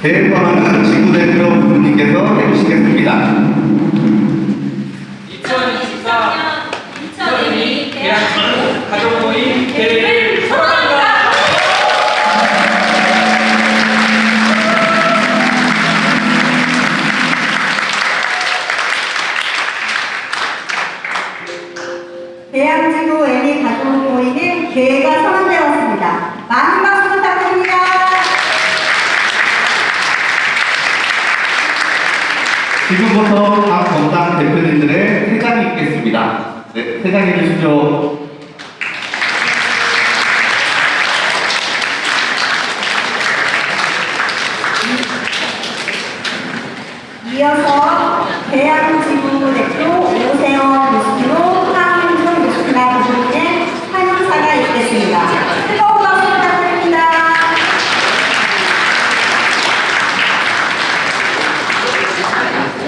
대회 번호는 지구 대표 부모님께서 해주시겠습니다. 2024 2022 대한민국 가족 모임 사랑합니다. 대양지구 애니 가족 모임의 계획가 선언되었습니다. 많은 박수 부탁드립니다. 지금부터 각 정당 대표님들의 퇴장이 있겠습니다. 네, 퇴장해 주십시오. 이어서 대양지구 대표 오세원 교수로 황윤정 교수가 부르는 환영사가 있겠습니다. 뜨거운 박수 부탁드립니다.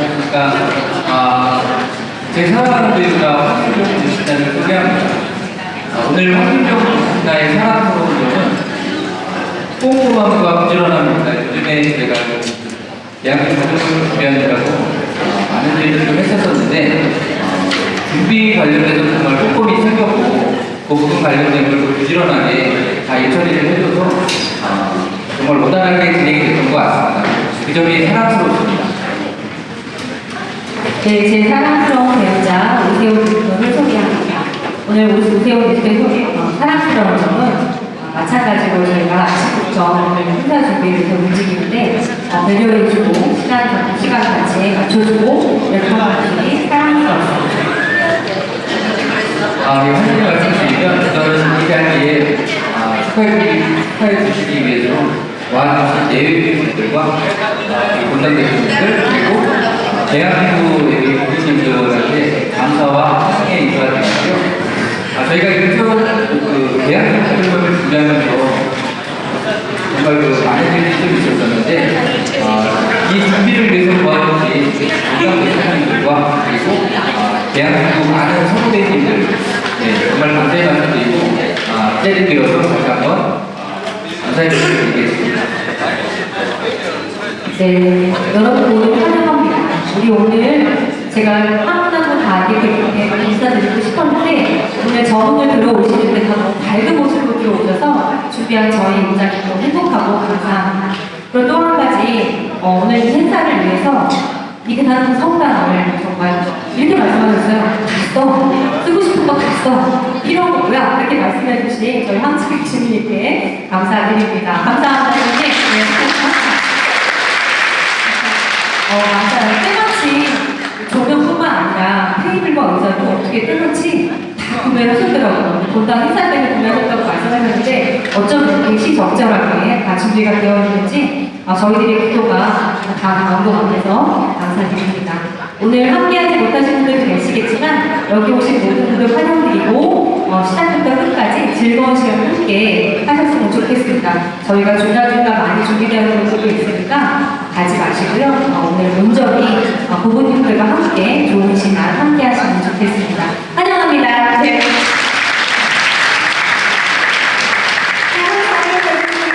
그러니까 아, 제 배우가 황민정 교수님을 소개합니다. 아, 오늘 황민정 교수님의 사랑스러운 점은 꼼꼼함과 부지런함입니다. 요즘에 제가 대학교 가족을 준비하느라고 아, 많은 일을 좀 했었었는데 아, 준비 관련해서 정말 꼼꼼히 챙겼고 그 부분 관련된 걸 부지런하게 다 일처리를 해줘서 아, 정말 원활하게 진행이 됐던 것 같습니다. 그 점이 사랑스럽습니다. 네, 제 사랑스러운 배우자 오세훈 대표를 소개합니다. 오늘 오- 오세훈 대표 소개, 어, 사랑스러운 점은 어, 마찬가지로 저희가 아침부터 오늘 준비를 해서 움직이는데 어, 배려해주고 시간, 시간 같이 맞춰주고 이렇게 하는 사랑스럽습니다. 아, 예, 한번 말씀드리면 저는 이 자리에 아, 축하해, 주시기 위해서 와주신 내외분들과 아, 이 본당 대표님들 그리고 아, 대한민국 여기 국민님들한테 감사와 사랑의 인사를 드리고요. 아, 저희가 인천 그 대한민국 특별법을 준비하면서 정말 그 많은 일이 좀 있었었는데 아, 이 준비를 위해서 도와주신 본당 대표님들과 그리고 아, 대한민국 많은 선후배님들 네, 정말 감사의 말씀 드리고 아, 자리에 들어서 다시 한번 아, 감사의 말씀 드리겠습니다. 네, 여러분 모두 환영합니다. 우리 오늘 제가 한분한분 다 이렇게 인사드리고 싶었는데 오늘 저분을 들어오시는 데 너무 밝은 모습으로 들어오셔서 준비한 저희 너무 행복하고 감사합니다. 그리고 또 한 가지 어, 오늘 이 행사를 위해서 이게 나는 성당 주신 저희 황치기 주님께 감사드립니다. 감사합니다. 주님. 네. 어, 맞아요. 때마치 조명뿐만 아니라 테이블과 의자도 어떻게 때마치 다 구매를 하셨더라고요. 본당 행사 때문에 구매하셨다고 말씀하셨는데 어쩜 이렇게 시적절하게 다 준비가 되어 있는지 어, 저희들의 기도가 다 나온 것 같아서 감사드립니다. 오늘 함께하지 못하신 분들도 계시겠지만 여기 오신 모든 분들 환영드리고 어, 시작부터 끝까지 즐거운 시간 함께 하셨으면 좋겠습니다. 저희가 중간중간 많이 준비